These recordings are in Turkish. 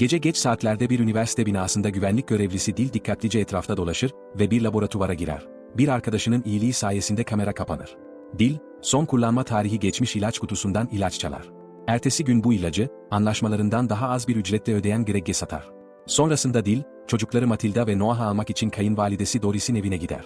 Gece geç saatlerde bir üniversite binasında güvenlik görevlisi Dil dikkatlice etrafta dolaşır ve bir laboratuvara girer. Bir arkadaşının iyiliği sayesinde kamera kapanır. Dil, son kullanma tarihi geçmiş ilaç kutusundan ilaç çalar. Ertesi gün bu ilacı, anlaşmalarından daha az bir ücretle ödeyen Greg'e satar. Sonrasında Dil, çocukları Matilda ve Noah'ı almak için kayınvalidesi Doris'in evine gider.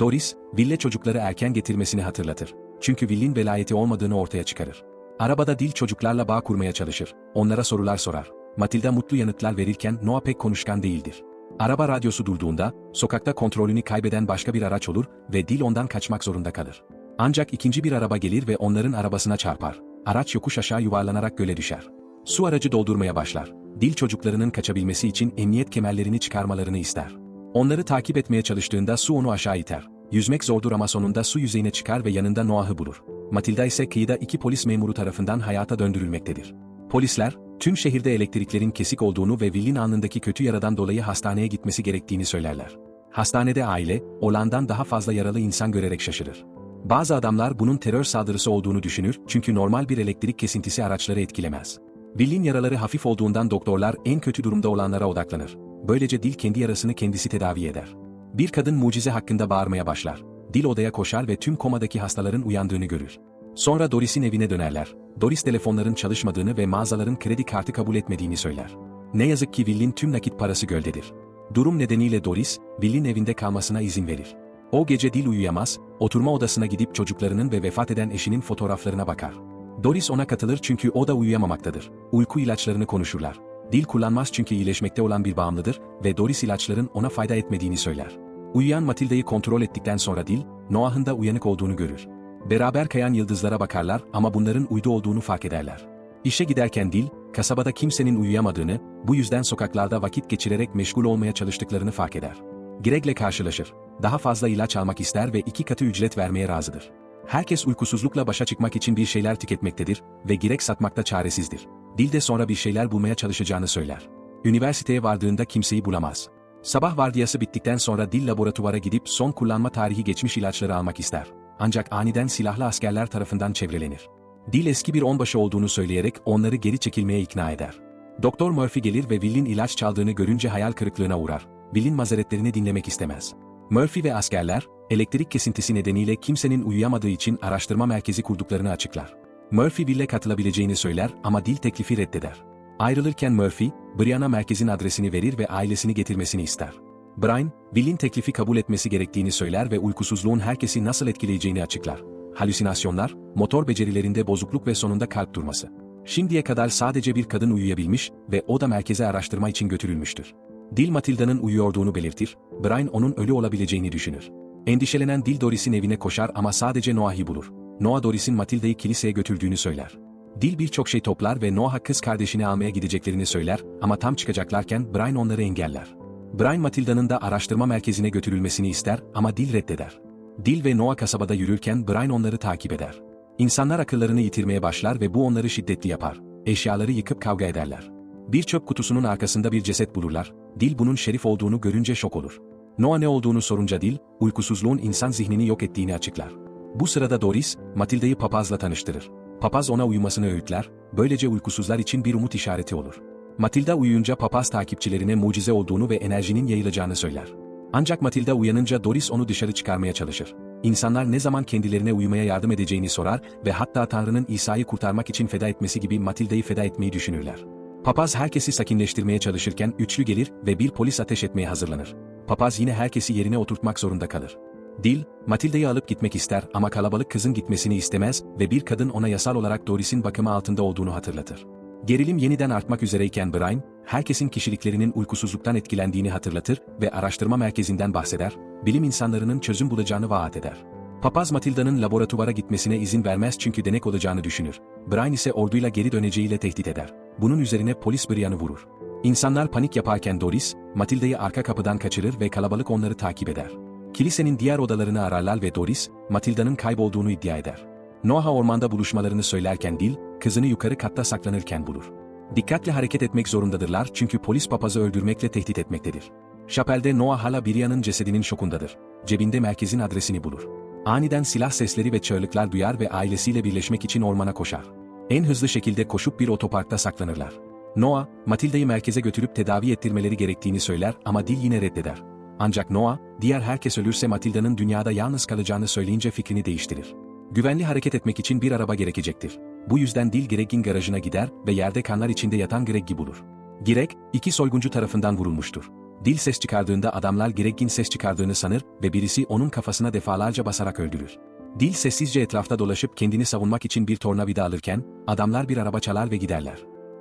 Doris, Will'le çocukları erken getirmesini hatırlatır. Çünkü Will'in velayeti olmadığını ortaya çıkarır. Arabada Dil çocuklarla bağ kurmaya çalışır. Onlara sorular sorar. Matilda mutlu yanıtlar verirken Noah pek konuşkan değildir. Araba radyosu durduğunda, sokakta kontrolünü kaybeden başka bir araç olur ve Dil ondan kaçmak zorunda kalır. Ancak ikinci bir araba gelir ve onların arabasına çarpar. Araç yokuş aşağı yuvarlanarak göle düşer. Su aracı doldurmaya başlar. Dil çocuklarının kaçabilmesi için emniyet kemerlerini çıkarmalarını ister. Onları takip etmeye çalıştığında su onu aşağı iter. Yüzmek zordur ama sonunda su yüzeyine çıkar ve yanında Noah'ı bulur. Matilda ise kıyıda iki polis memuru tarafından hayata döndürülmektedir. Polisler, tüm şehirde elektriklerin kesik olduğunu ve Will'in alnındaki kötü yaradan dolayı hastaneye gitmesi gerektiğini söylerler. Hastanede aile, olandan daha fazla yaralı insan görerek şaşırır. Bazı adamlar bunun terör saldırısı olduğunu düşünür çünkü normal bir elektrik kesintisi araçları etkilemez. Will'in yaraları hafif olduğundan doktorlar en kötü durumda olanlara odaklanır. Böylece Dil kendi yarasını kendisi tedavi eder. Bir kadın mucize hakkında bağırmaya başlar. Dil odaya koşar ve tüm komadaki hastaların uyandığını görür. Sonra Doris'in evine dönerler. Doris telefonların çalışmadığını ve mağazaların kredi kartı kabul etmediğini söyler. Ne yazık ki Will'in tüm nakit parası göldedir. Durum nedeniyle Doris, Will'in evinde kalmasına izin verir. O gece Dil uyuyamaz, oturma odasına gidip çocuklarının ve vefat eden eşinin fotoğraflarına bakar. Doris ona katılır çünkü o da uyuyamamaktadır. Uyku ilaçlarını konuşurlar. Dil kullanmaz çünkü iyileşmekte olan bir bağımlıdır ve Doris ilaçların ona fayda etmediğini söyler. Uyuyan Matilda'yı kontrol ettikten sonra Dil, Noah'ın da uyanık olduğunu görür. Beraber kayan yıldızlara bakarlar ama bunların uydu olduğunu fark ederler. İşe giderken Dil, kasabada kimsenin uyuyamadığını, bu yüzden sokaklarda vakit geçirerek meşgul olmaya çalıştıklarını fark eder. Greg'le karşılaşır. Daha fazla ilaç almak ister ve iki katı ücret vermeye razıdır. Herkes uykusuzlukla başa çıkmak için bir şeyler tüketmektedir ve Greg satmakta çaresizdir. Dil de sonra bir şeyler bulmaya çalışacağını söyler. Üniversiteye vardığında kimseyi bulamaz. Sabah vardiyası bittikten sonra Dil laboratuvara gidip son kullanma tarihi geçmiş ilaçları almak ister. Ancak aniden silahlı askerler tarafından çevrelenir. Dil eski bir onbaşı olduğunu söyleyerek onları geri çekilmeye ikna eder. Doktor Murphy gelir ve Will'in ilaç çaldığını görünce hayal kırıklığına uğrar. Will'in mazeretlerini dinlemek istemez. Murphy ve askerler, elektrik kesintisi nedeniyle kimsenin uyuyamadığı için araştırma merkezi kurduklarını açıklar. Murphy Will'e katılabileceğini söyler ama dil teklifi reddeder. Ayrılırken Murphy, Brian'a merkezin adresini verir ve ailesini getirmesini ister. Brian, Will'in teklifi kabul etmesi gerektiğini söyler ve uykusuzluğun herkesi nasıl etkileyeceğini açıklar. Halüsinasyonlar, motor becerilerinde bozukluk ve sonunda kalp durması. Şimdiye kadar sadece bir kadın uyuyabilmiş ve o da merkeze araştırma için götürülmüştür. Dil Matilda'nın uyuyorduğunu belirtir, Brian onun ölü olabileceğini düşünür. Endişelenen Dil Doris'in evine koşar ama sadece Noah'ı bulur. Noah Doris'in Matilda'yı kiliseye götürdüğünü söyler. Dil birçok şey toplar ve Noah kız kardeşini almaya gideceklerini söyler ama tam çıkacaklarken Brian onları engeller. Brian Matilda'nın da araştırma merkezine götürülmesini ister ama Dil reddeder. Dil ve Noah kasabada yürürken Brian onları takip eder. İnsanlar akıllarını yitirmeye başlar ve bu onları şiddetli yapar. Eşyaları yıkıp kavga ederler. Bir çöp kutusunun arkasında bir ceset bulurlar, Dil bunun şerif olduğunu görünce şok olur. Noah ne olduğunu sorunca Dil, uykusuzluğun insan zihnini yok ettiğini açıklar. Bu sırada Doris, Matilda'yı papazla tanıştırır. Papaz ona uyumasını öğütler, böylece uykusuzlar için bir umut işareti olur. Matilda uyuyunca papaz takipçilerine mucize olduğunu ve enerjinin yayılacağını söyler. Ancak Matilda uyanınca Doris onu dışarı çıkarmaya çalışır. İnsanlar ne zaman kendilerine uyumaya yardım edeceğini sorar ve hatta Tanrı'nın İsa'yı kurtarmak için feda etmesi gibi Matilda'yı feda etmeyi düşünürler. Papaz herkesi sakinleştirmeye çalışırken üçlü gelir ve bir polis ateş etmeye hazırlanır. Papaz yine herkesi yerine oturtmak zorunda kalır. Dil, Matilda'yı alıp gitmek ister ama kalabalık kızın gitmesini istemez ve bir kadın ona yasal olarak Doris'in bakımı altında olduğunu hatırlatır. Gerilim yeniden artmak üzereyken Brian, herkesin kişiliklerinin uykusuzluktan etkilendiğini hatırlatır ve araştırma merkezinden bahseder, bilim insanlarının çözüm bulacağını vaat eder. Papaz Matilda'nın laboratuvara gitmesine izin vermez çünkü denek olacağını düşünür. Brian ise orduyla geri döneceğiyle tehdit eder. Bunun üzerine polis Brian'ı vurur. İnsanlar panik yaparken Doris, Matilda'yı arka kapıdan kaçırır ve kalabalık onları takip eder. Kilisenin diğer odalarını ararlar ve Doris, Matilda'nın kaybolduğunu iddia eder. Noah ormanda buluşmalarını söylerken Dil, kızını yukarı katta saklanırken bulur. Dikkatli hareket etmek zorundadırlar çünkü polis papazı öldürmekle tehdit etmektedir. Şapelde Noah hala Brian'ın cesedinin şokundadır. Cebinde merkezin adresini bulur. Aniden silah sesleri ve çığlıklar duyar ve ailesiyle birleşmek için ormana koşar. En hızlı şekilde koşup bir otoparkta saklanırlar. Noah, Matilda'yı merkeze götürüp tedavi ettirmeleri gerektiğini söyler ama Dil yine reddeder. Ancak Noah, diğer herkes ölürse Matilda'nın dünyada yalnız kalacağını söyleyince fikrini değiştirir. Güvenli hareket etmek için bir araba gerekecektir. Bu yüzden Dil Greg'in garajına gider ve yerde kanlar içinde yatan Greg'i bulur. Greg, iki soyguncu tarafından vurulmuştur. Dil ses çıkardığında adamlar Greg'in ses çıkardığını sanır ve birisi onun kafasına defalarca basarak öldürür. Dil sessizce etrafta dolaşıp kendini savunmak için bir tornavida alırken, adamlar bir araba çalar ve giderler.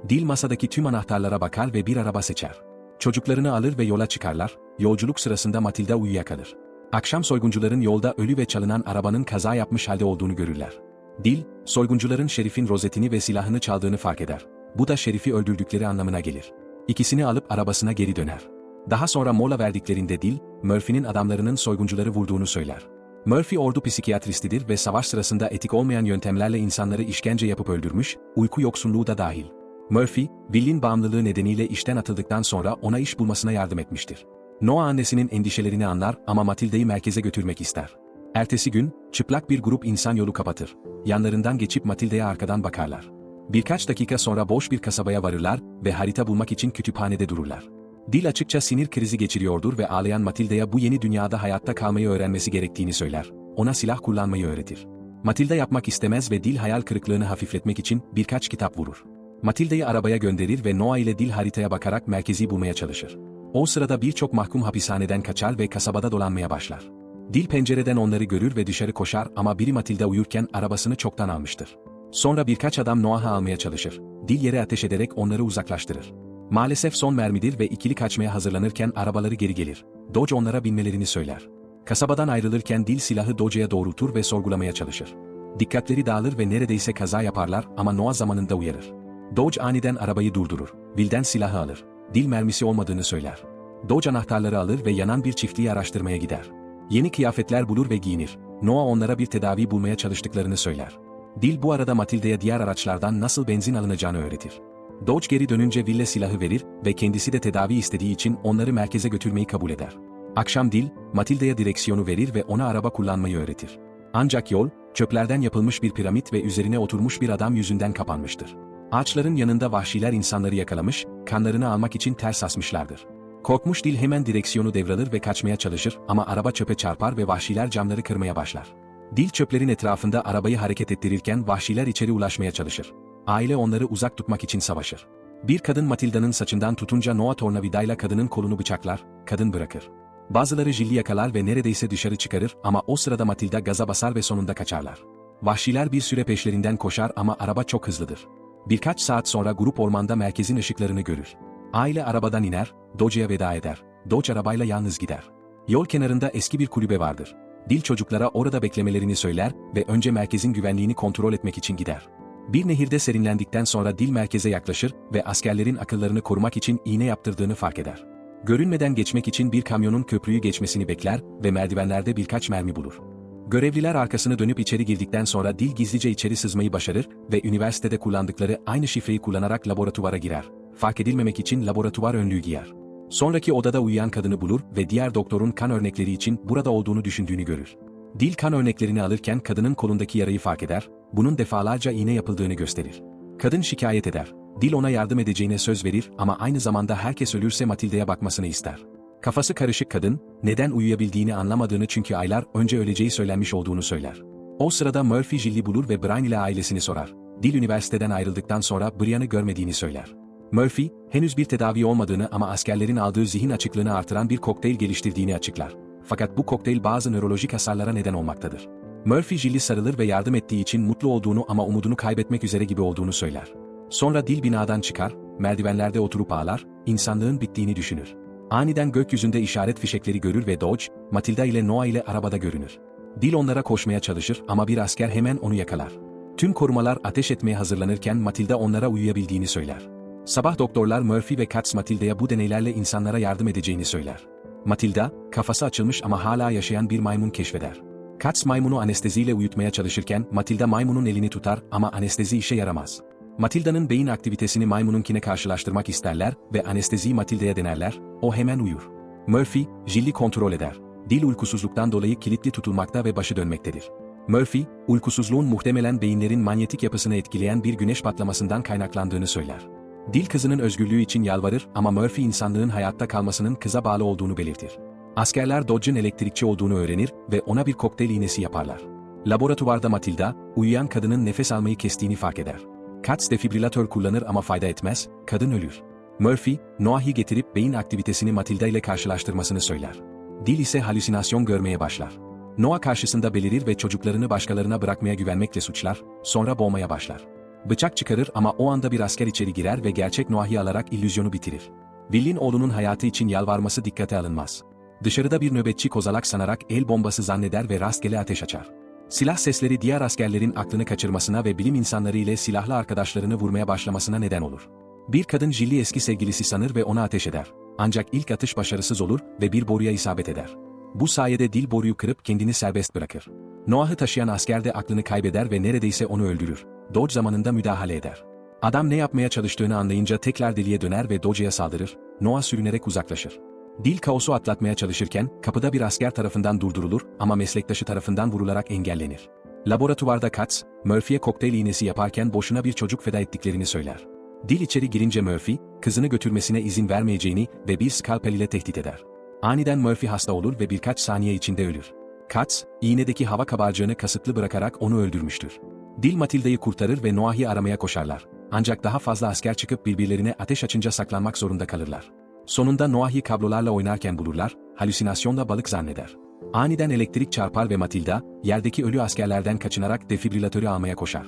Dil masadaki tüm anahtarlara bakar ve bir araba seçer. Çocuklarını alır ve yola çıkarlar, yolculuk sırasında Matilda uyuyakalır. Akşam soyguncuların yolda ölü ve çalınan arabanın kaza yapmış halde olduğunu görürler. Dil, soyguncuların Şerif'in rozetini ve silahını çaldığını fark eder. Bu da Şerif'i öldürdükleri anlamına gelir. İkisini alıp arabasına geri döner. Daha sonra mola verdiklerinde Dil, Murphy'nin adamlarının soyguncuları vurduğunu söyler. Murphy ordu psikiyatristidir ve savaş sırasında etik olmayan yöntemlerle insanları işkence yapıp öldürmüş, uyku yoksunluğu da dahil. Murphy, Bill'in bağımlılığı nedeniyle işten atıldıktan sonra ona iş bulmasına yardım etmiştir. Noah annesinin endişelerini anlar ama Matilda'yı merkeze götürmek ister. Ertesi gün, çıplak bir grup insan yolu kapatır. Yanlarından geçip Matilda'ya arkadan bakarlar. Birkaç dakika sonra boş bir kasabaya varırlar ve harita bulmak için kütüphanede dururlar. Dil açıkça sinir krizi geçiriyordur ve ağlayan Matilda'ya bu yeni dünyada hayatta kalmayı öğrenmesi gerektiğini söyler. Ona silah kullanmayı öğretir. Matilda yapmak istemez ve Dil hayal kırıklığını hafifletmek için birkaç kitap vurur. Matilda'yı arabaya gönderir ve Noah ile Dil haritaya bakarak merkezi bulmaya çalışır. O sırada birçok mahkum hapishaneden kaçar ve kasabada dolanmaya başlar. Dil pencereden onları görür ve dışarı koşar ama biri Matilda uyurken arabasını çoktan almıştır. Sonra birkaç adam Noah'ı almaya çalışır. Dil yere ateş ederek onları uzaklaştırır. Maalesef son mermidir ve ikili kaçmaya hazırlanırken arabaları geri gelir. Dodge onlara binmelerini söyler. Kasabadan ayrılırken Dil silahı Dodge'ya doğrultur ve sorgulamaya çalışır. Dikkatleri dağılır ve neredeyse kaza yaparlar ama Noah zamanında uyarır. Dodge aniden arabayı durdurur. Will'den silahı alır. Dil mermisi olmadığını söyler. Dodge anahtarları alır ve yanan bir çiftliği araştırmaya gider. Yeni kıyafetler bulur ve giyinir. Noah onlara bir tedavi bulmaya çalıştıklarını söyler. Dil bu arada Matilda'ya diğer araçlardan nasıl benzin alınacağını öğretir. Dodge geri dönünce Will'e silahı verir ve kendisi de tedavi istediği için onları merkeze götürmeyi kabul eder. Akşam Dil, Matilda'ya direksiyonu verir ve ona araba kullanmayı öğretir. Ancak yol, çöplerden yapılmış bir piramit ve üzerine oturmuş bir adam yüzünden kapanmıştır. Ağaçların yanında vahşiler insanları yakalamış, kanlarını almak için ters asmışlardır. Korkmuş Dil hemen direksiyonu devralır ve kaçmaya çalışır ama araba çöpe çarpar ve vahşiler camları kırmaya başlar. Dil çöplerin etrafında arabayı hareket ettirirken vahşiler içeri ulaşmaya çalışır. Aile onları uzak tutmak için savaşır. Bir kadın Matilda'nın saçından tutunca Noah tornavidayla kadının kolunu bıçaklar, kadın bırakır. Bazıları Jill'i yakalar ve neredeyse dışarı çıkarır ama o sırada Matilda gaza basar ve sonunda kaçarlar. Vahşiler bir süre peşlerinden koşar ama araba çok hızlıdır. Birkaç saat sonra grup ormanda merkezin ışıklarını görür. Aile arabadan iner, Dodge'ya veda eder. Dodge arabayla yalnız gider. Yol kenarında eski bir kulübe vardır. Dil çocuklara orada beklemelerini söyler ve önce merkezin güvenliğini kontrol etmek için gider. Bir nehirde serinlendikten sonra Dil merkeze yaklaşır ve askerlerin akıllarını korumak için iğne yaptırdığını fark eder. Görünmeden geçmek için bir kamyonun köprüyü geçmesini bekler ve merdivenlerde birkaç mermi bulur. Görevliler arkasını dönüp içeri girdikten sonra Dil gizlice içeri sızmayı başarır ve üniversitede kullandıkları aynı şifreyi kullanarak laboratuvara girer. Fark edilmemek için laboratuvar önlüğü giyer. Sonraki odada uyuyan kadını bulur ve diğer doktorun kan örnekleri için burada olduğunu düşündüğünü görür. Dil kan örneklerini alırken kadının kolundaki yarayı fark eder, bunun defalarca iğne yapıldığını gösterir. Kadın şikayet eder. Dil ona yardım edeceğine söz verir ama aynı zamanda herkes ölürse Matilda'ya bakmasını ister. Kafası karışık kadın, neden uyuyabildiğini anlamadığını çünkü aylar önce öleceği söylenmiş olduğunu söyler. O sırada Murphy Jill'i bulur ve Brian ile ailesini sorar. Dil üniversiteden ayrıldıktan sonra Brian'ı görmediğini söyler. Murphy, henüz bir tedavi olmadığını ama askerlerin aldığı zihin açıklığını artıran bir kokteyl geliştirdiğini açıklar. Fakat bu kokteyl bazı nörolojik hasarlara neden olmaktadır. Murphy Jill'i sarılır ve yardım ettiği için mutlu olduğunu ama umudunu kaybetmek üzere gibi olduğunu söyler. Sonra dil binadan çıkar, merdivenlerde oturup ağlar, insanlığın bittiğini düşünür. Aniden gökyüzünde işaret fişekleri görür ve Dodge, Matilda ile Noah ile arabada görünür. Dil onlara koşmaya çalışır ama bir asker hemen onu yakalar. Tüm korumalar ateş etmeye hazırlanırken Matilda onlara uyuyabildiğini söyler. Sabah doktorlar Murphy ve Katz Matilda'ya bu deneylerle insanlara yardım edeceğini söyler. Matilda, kafası açılmış ama hala yaşayan bir maymun keşfeder. Katz maymunu anesteziyle uyutmaya çalışırken Matilda maymunun elini tutar ama anestezi işe yaramaz. Matilda'nın beyin aktivitesini maymununkine karşılaştırmak isterler ve anesteziyi Matilda'ya denerler, o hemen uyur. Murphy, Jill'i kontrol eder. Dil uykusuzluktan dolayı kilitli tutulmakta ve başı dönmektedir. Murphy, uykusuzluğun muhtemelen beyinlerin manyetik yapısını etkileyen bir güneş patlamasından kaynaklandığını söyler. Dil kızının özgürlüğü için yalvarır ama Murphy insanlığın hayatta kalmasının kıza bağlı olduğunu belirtir. Askerler Dodge'ın elektrikçi olduğunu öğrenir ve ona bir kokteyl iğnesi yaparlar. Laboratuvarda Matilda, uyuyan kadının nefes almayı kestiğini fark eder. Katz defibrilatör kullanır ama fayda etmez, kadın ölür. Murphy, Noah'ı getirip beyin aktivitesini Matilda ile karşılaştırmasını söyler. Dil ise halüsinasyon görmeye başlar. Noah karşısında belirir ve çocuklarını başkalarına bırakmaya güvenmekle suçlar, sonra boğmaya başlar. Bıçak çıkarır ama o anda bir asker içeri girer ve gerçek Noah'ı alarak illüzyonu bitirir. Will'in oğlunun hayatı için yalvarması dikkate alınmaz. Dışarıda bir nöbetçi kozalak sanarak el bombası zanneder ve rastgele ateş açar. Silah sesleri diğer askerlerin aklını kaçırmasına ve bilim insanları ile silahlı arkadaşlarını vurmaya başlamasına neden olur. Bir kadın Jill'i eski sevgilisi sanır ve ona ateş eder. Ancak ilk atış başarısız olur ve bir boruya isabet eder. Bu sayede dil boruyu kırıp kendini serbest bırakır. Noah'ı taşıyan asker de aklını kaybeder ve neredeyse onu öldürür. Dodge zamanında müdahale eder. Adam ne yapmaya çalıştığını anlayınca tekrar deliye döner ve Dodge'ya saldırır. Noah sürünerek uzaklaşır. Dil kaosu atlatmaya çalışırken kapıda bir asker tarafından durdurulur ama meslektaşı tarafından vurularak engellenir. Laboratuvarda Katz, Murphy'ye kokteyl iğnesi yaparken boşuna bir çocuk feda ettiklerini söyler. Dil içeri girince Murphy, kızını götürmesine izin vermeyeceğini ve bir skalpel ile tehdit eder. Aniden Murphy hasta olur ve birkaç saniye içinde ölür. Katz, iğnedeki hava kabarcığını kasıtlı bırakarak onu öldürmüştür. Dil Matilda'yı kurtarır ve Noah'ı aramaya koşarlar. Ancak daha fazla asker çıkıp birbirlerine ateş açınca saklanmak zorunda kalırlar. Sonunda Noah'ı kablolarla oynarken bulurlar, halüsinasyonla balık zanneder. Aniden elektrik çarpar ve Matilda, yerdeki ölü askerlerden kaçınarak defibrilatörü almaya koşar.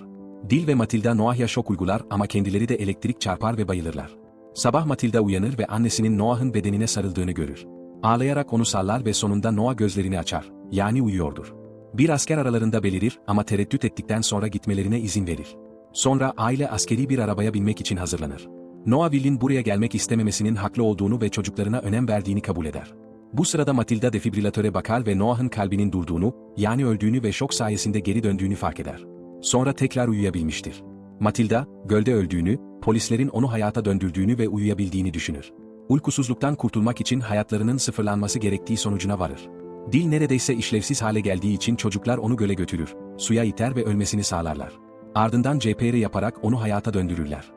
Dil ve Matilda Noah'ya şok uygular ama kendileri de elektrik çarpar ve bayılırlar. Sabah Matilda uyanır ve annesinin Noah'ın bedenine sarıldığını görür. Ağlayarak onu sallar ve sonunda Noah gözlerini açar, yani uyuyordur. Bir asker aralarında belirir ama tereddüt ettikten sonra gitmelerine izin verir. Sonra aile askeri bir arabaya binmek için hazırlanır. Noah Will'in buraya gelmek istememesinin haklı olduğunu ve çocuklarına önem verdiğini kabul eder. Bu sırada Matilda defibrilatöre bakar ve Noah'ın kalbinin durduğunu, yani öldüğünü ve şok sayesinde geri döndüğünü fark eder. Sonra tekrar uyuyabilmiştir. Matilda, gölde öldüğünü, polislerin onu hayata döndürdüğünü ve uyuyabildiğini düşünür. Uykusuzluktan kurtulmak için hayatlarının sıfırlanması gerektiği sonucuna varır. Dil neredeyse işlevsiz hale geldiği için çocuklar onu göle götürür, suya iter ve ölmesini sağlarlar. Ardından CPR yaparak onu hayata döndürürler.